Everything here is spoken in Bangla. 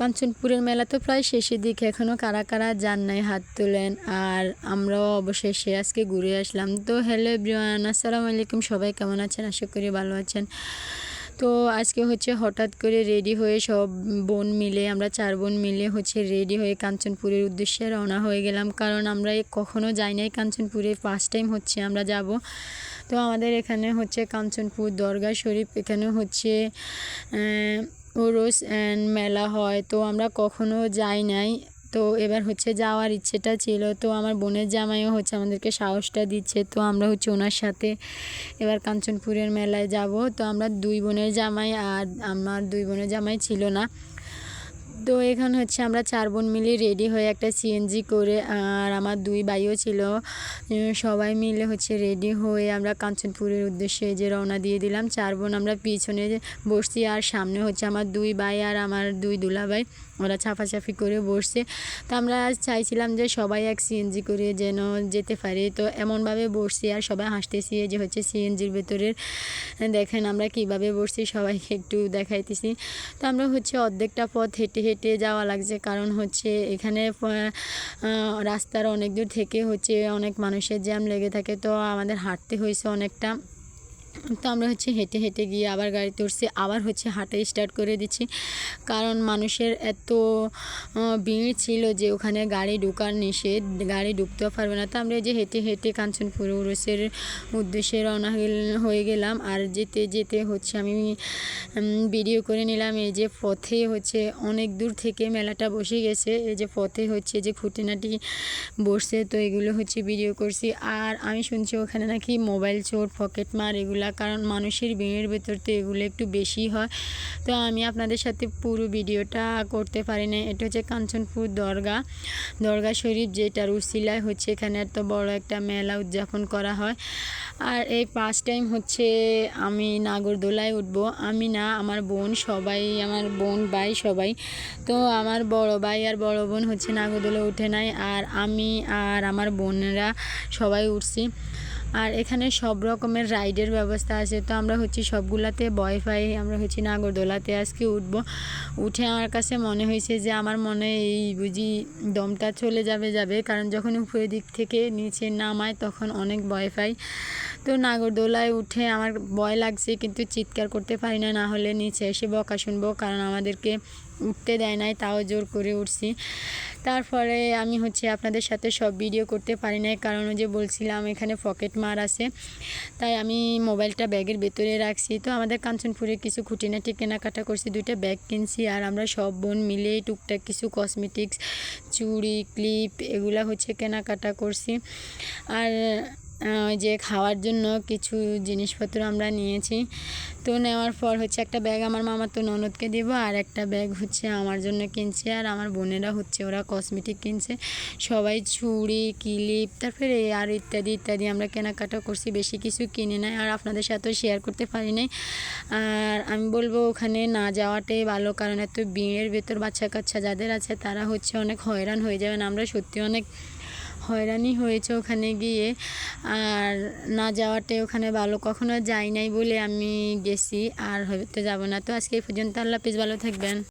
কাঞ্চনপুরের মেলা তো প্রায় শেষের দিকে এখনও কারা কারা যান নাই হাত তোলেন, আর আমরাও অবশেষে আজকে ঘুরে আসলাম। তো হ্যালো ব্রিয়ান আসসালামু আলাইকুম, সবাই কেমন আছেন? আশা করি ভালো আছেন। তো আজকে হচ্ছে হঠাৎ করে রেডি হয়ে সব বোন মিলে, আমরা চার বোন মিলে হচ্ছে রেডি হয়ে কাঞ্চনপুরের উদ্দেশ্যে রওনা হয়ে গেলাম। কারণ আমরা কখনো যাই নাই কাঞ্চনপুরে ফার্স্ট টাইম হচ্ছে আমরা যাব। তো আমাদের এখানে হচ্ছে কাঞ্চনপুর দরগা শরীফ এখানে হচ্ছে ওরস অ্যান্ড মেলা হয়। তো আমরা কখনো যাই নাই। তো এবার হচ্ছে যাওয়ার ইচ্ছেটা ছিল, তো আমার বোনের জামাইও হচ্ছে আমাদেরকে সাহসটা দিচ্ছে, তো আমরা হচ্ছে ওনার সাথে এবার কাঞ্চনপুরের মেলায় যাব। তো আমরা দুই বোনের জামাই আর আমার দুই বোনের জামাই ছিল না। তো এখানে হচ্ছে আমরা চার বোন মিলে রেডি হয়ে একটা সিএনজি করে, আর আমার দুই ভাইও ছিল সবাই মিলে হচ্ছে রেডি হয়ে আমরা কাঞ্চনপুরের উদ্দেশ্যে যে রওনা দিয়ে দিলাম। চার বোন আমরা পিছনে বসছি, আর সামনে হচ্ছে আমার দুই ভাই আর আমার দুই দুলা ভাই ওরা ছাফাছাফি করে বসছে। তো আমরা চাইছিলাম যে সবাই এক সিএনজি করে যেন যেতে পারি। তো এমনভাবে বসছি, আর সবাই হাসতেছি যে হচ্ছে সিএনজির ভেতরের, দেখেন আমরা কীভাবে বসছি, সবাইকে একটু দেখাইতেছি। তো আমরা হচ্ছে অর্ধেকটা পথ হেঁটে হেঁটে যাওয়া লাগছে। কারণ হচ্ছে এখানে রাস্তার অনেক দূর থেকে হচ্ছে অনেক মানুষের জ্যাম লেগে থাকে। তো আমাদের হাঁটতে হয়েছে অনেকটা। তো আমরা হচ্ছে হেঁটে হেঁটে গিয়ে আবার গাড়িতে উঠছি আবার হচ্ছে হাঁটা স্টার্ট করে দিচ্ছি। কারণ মানুষের এত ভিড় ছিল যে ওখানে গাড়ি ঢুকার নিষেধ, গাড়ি ঢুকতেও পারবে না। তো আমরা যে হেঁটে হেঁটে কাঞ্চনপুর উরসের উদ্দেশ্যে রওনা হয়ে গেলাম। আর যেতে যেতে হচ্ছে আমি ভিডিও করে নিলাম এই যে পথে হচ্ছে অনেক দূর থেকে মেলাটা বসে গেছে। এই যে পথে হচ্ছে যে খুঁটিনাটি বসছে, তো এগুলো হচ্ছে ভিডিও করছি। আর আমি শুনছি ওখানে নাকি মোবাইল চোর, পকেট মার এগুলা, কারণ মানুষের ভিড়ের ভেতর তো এগুলো একটু বেশি হয়। তো আমি আপনাদের সাথে পুরো ভিডিওটা করতে পারি না। এটা হচ্ছে কাঞ্চনপুর দরগা। দরগা শরীফ যেটার উসিলায় হচ্ছে এখানে এত বড় একটা মেলা উদযাপন করা হয়। আর এই ফার্স্ট টাইম হচ্ছে আমি নাগরদোলায় উঠবো। আমি না, আমার বোন সবাই, আমার বোন ভাই সবাই। তো আমার বড় ভাই আর বড় বোন হচ্ছে নাগরদোলা উঠে নাই। আর আমি আর আমার বোনেরা সবাই উঠছি। আর এখানে সব রকমের রাইডের ব্যবস্থা আছে। তো আমরা হচ্ছে সবগুলাতে ভয় পাই। আমরা হচ্ছে নাগরদোলাতে আজকে উঠব। উঠে আমার কাছে মনে হয়েছে যে আমার মনে এই বুঝি দমটা চলে যাবে যাবে। কারণ যখন উপরের দিক থেকে নিচে নামায় তখন অনেক ভয় পাই। তো নাগরদোলায় উঠে আমার ভয় লাগছে, কিন্তু চিৎকার করতে পারি না। না হলে নিচে এসে বকা শুনব। কারণ আমাদেরকে উঠতে দেয় নাই, তাও জোর করে উঠছি। তারপরে আমি হচ্ছে আপনাদের সাথে সব ভিডিও করতে পারি নাই, কারণ যে বলছিলাম এখানে পকেট মার আছে। তাই আমি মোবাইলটা ব্যাগের ভেতরে রাখছি। তো আমাদের কাঞ্চনপুরে কিছু খুঁটিনাটি কেনাকাটা করছি, দুইটা ব্যাগ কিনছি, আর আমরা সব বোন মিলে টুকটাক কিছু কসমেটিক্স চুড়ি ক্লিপ এগুলা হচ্ছে কেনাকাটা করছি। আর যে খাওয়ার জন্য কিছু জিনিসপত্র আমরা নিয়েছি। তো নেওয়ার পর হচ্ছে একটা ব্যাগ আমার মামা তো ননদকে দেবো, আর একটা ব্যাগ হচ্ছে আমার জন্য কিনছে, আর আমার বোনেরা হচ্ছে ওরা কসমেটিক কিনছে। সবাই ছুরি ক্লিপ, তারপরে আর ইত্যাদি ইত্যাদি আমরা কেনাকাটা করছি, বেশি কিছু কিনে নেয় আর আপনাদের সাথেও শেয়ার করতে পারি নাই। আর আমি বলব ওখানে না যাওয়াটাই ভালো, কারণ এত বিয়ের ভেতর বাচ্চা কাচ্চা যাদের আছে তারা হচ্ছে অনেক হয়রান হয়ে যাবেন। আমরা সত্যি অনেক হয়রানি হয়েছে ওখানে গিয়ে। আর না যাওয়াটাই ওখানে ভালো কখনো যাই নাই বলে আমি গেছি, আর হয়তো যাব না। তো আজকে এই পর্যন্ত আল্লাহ পিস ভালো থাকবেন।